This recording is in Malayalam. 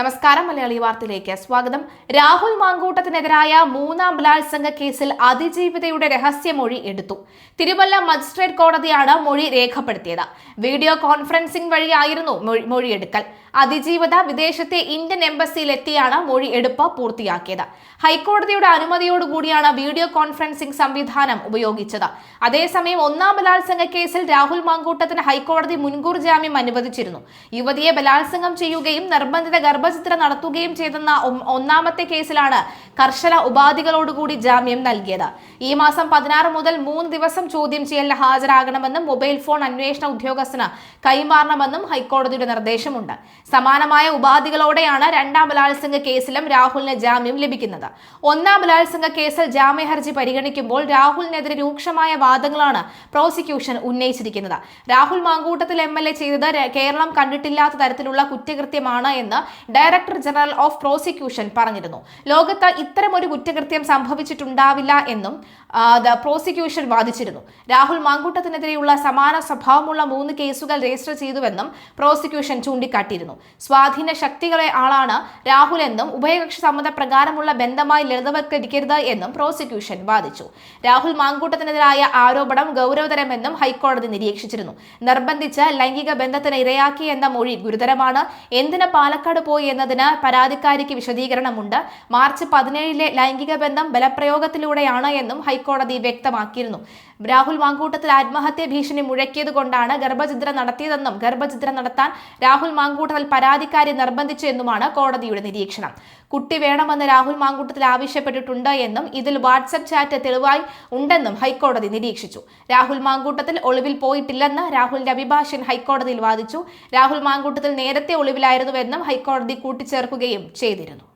നമസ്കാരം മലയാളി വാർത്തയിലേക്ക് സ്വാഗതം. രാഹുൽ മാങ്കൂട്ടത്തിനെതിരായ മൂന്നാം ബലാത്സംഗ കേസിൽ അതിജീവിതയുടെ രഹസ്യമൊഴി എടുത്തു. തിരുവല്ല മജിസ്ട്രേറ്റ് കോടതിയാണ് മൊഴി രേഖപ്പെടുത്തിയത്. വീഡിയോ കോൺഫറൻസിംഗ് വഴിയായിരുന്നു മൊഴി- മൊഴിയെടുക്കൽ. അതിജീവിത വിദേശത്തെ ഇന്ത്യൻ എംബസിയിലെത്തിയാണ് മൊഴി എടുപ്പ് പൂർത്തിയാക്കിയത്. ഹൈക്കോടതിയുടെ അനുമതിയോടുകൂടിയാണ് വീഡിയോ കോൺഫറൻസിംഗ് സംവിധാനം ഉപയോഗിച്ചത്. അതേസമയം ഒന്നാം ബലാത്സംഗ കേസിൽ രാഹുൽ മാങ്കൂട്ടത്തിന് ഹൈക്കോടതി മുൻകൂർ ജാമ്യം അനുവദിച്ചിരുന്നു. യുവതിയെ ബലാത്സംഗം ചെയ്യുകയും നിർബന്ധിത ഗർഭചിത്രം നടത്തുകയും ചെയ്തെന്ന ഒന്നാമത്തെ കേസിലാണ് കർശന ഉപാധികളോടുകൂടി ജാമ്യം നൽകിയത്. ഈ മാസം പതിനാറ് മുതൽ മൂന്ന് ദിവസം ചോദ്യം ചെയ്യലിന് ഹാജരാകണമെന്നും മൊബൈൽ ഫോൺ അന്വേഷണ ഉദ്യോഗസ്ഥന് കൈമാറണമെന്നും ഹൈക്കോടതിയുടെ നിർദ്ദേശമുണ്ട്. സമാനമായ ഉപാധികളോടെയാണ് രണ്ടാം ബലാത്സംഗ കേസിലും രാഹുലിന് ജാമ്യം ലഭിക്കുന്നത്. ഒന്നാം ബലാത്സംഗ കേസിൽ ജാമ്യഹർജി പരിഗണിക്കുമ്പോൾ രാഹുലിനെതിരെ രൂക്ഷമായ വാദങ്ങളാണ് prosecution ഉന്നയിച്ചിരിക്കുന്നത്. Rahul Mamkootathil M L A ചെയ്തത് കേരളം കണ്ടിട്ടില്ലാത്ത തരത്തിലുള്ള കുറ്റകൃത്യമാണ് എന്ന് ഡയറക്ടർ ജനറൽ ഓഫ് പ്രോസിക്യൂഷൻ പറഞ്ഞിരുന്നു. ലോകത്ത് ഇത്തരമൊരു കുറ്റകൃത്യം സംഭവിച്ചിട്ടുണ്ടാവില്ല എന്നും പ്രോസിക്യൂഷൻ വാദിച്ചിരുന്നു. രാഹുൽ മാങ്കൂട്ടത്തിനെതിരെയുള്ള സമാന സ്വഭാവമുള്ള മൂന്ന് കേസുകൾ രജിസ്റ്റർ ചെയ്തുവെന്നും പ്രോസിക്യൂഷൻ ചൂണ്ടിക്കാട്ടിയിരുന്നു. സ്വാധീന ശക്തികളെ ആളാണ് രാഹുൽ എന്നും ഉഭയകക്ഷി സമ്മത പ്രകാരമുള്ള ബന്ധമായി ലളിതവൽക്കരിക്കരുത് എന്നും പ്രോസിക്യൂഷൻ വാദിച്ചു. രാഹുൽ മാങ്കൂട്ടത്തിനെതിരായ ആരോപണം ഗൗരവതരമെന്നും ഹൈക്കോടതി നിരീക്ഷിച്ചിരുന്നു. നിർബന്ധിച്ച് ലൈംഗിക ബന്ധത്തിന് ഇരയാക്കി എന്ന മൊഴി ഗുരുതരമാണ്. എന്തിന് പാലക്കാട് പോയി എന്നതിന് പരാതിക്കാരിക്ക് വിശദീകരണമുണ്ട്. മാർച്ച് പതിനേഴിലെ ലൈംഗിക ബന്ധം ബലപ്രയോഗത്തിലൂടെയാണ് എന്നും ഹൈക്കോടതി വ്യക്തമാക്കിയിരുന്നു. രാഹുൽ മാങ്കൂട്ടത്തിൽ ആത്മഹത്യ ഭീഷണി മുഴക്കിയതുകൊണ്ടാണ് ഗർഭചിത്രം നടത്തിയതെന്നും ഗർഭചിത്രം നടത്താൻ രാഹുൽ മാങ്കൂട്ടത്തിൽ പരാതിക്കാരി നിർബന്ധിച്ചു എന്നുമാണ് കോടതിയുടെ നിരീക്ഷണം. കുട്ടി വേണമെന്ന് രാഹുൽ മാങ്കൂട്ടത്തിൽ ആവശ്യപ്പെട്ടിട്ടുണ്ട് എന്നും ഇതിൽ വാട്സപ്പ് ചാറ്റ് തെളിവായി ഉണ്ടെന്നും ഹൈക്കോടതി നിരീക്ഷിച്ചു. രാഹുൽ മാങ്കൂട്ടത്തിൽ ഒളിവിൽ പോയിട്ടില്ലെന്ന് രാഹുലിന്റെ അഭിഭാഷകൻ ഹൈക്കോടതിയിൽ വാദിച്ചു. രാഹുൽ മാങ്കൂട്ടത്തിൽ നേരത്തെ ഒളിവിലായിരുന്നുവെന്നും ഹൈക്കോടതി കൂട്ടിച്ചേർക്കുകയും ചെയ്തിരുന്നു.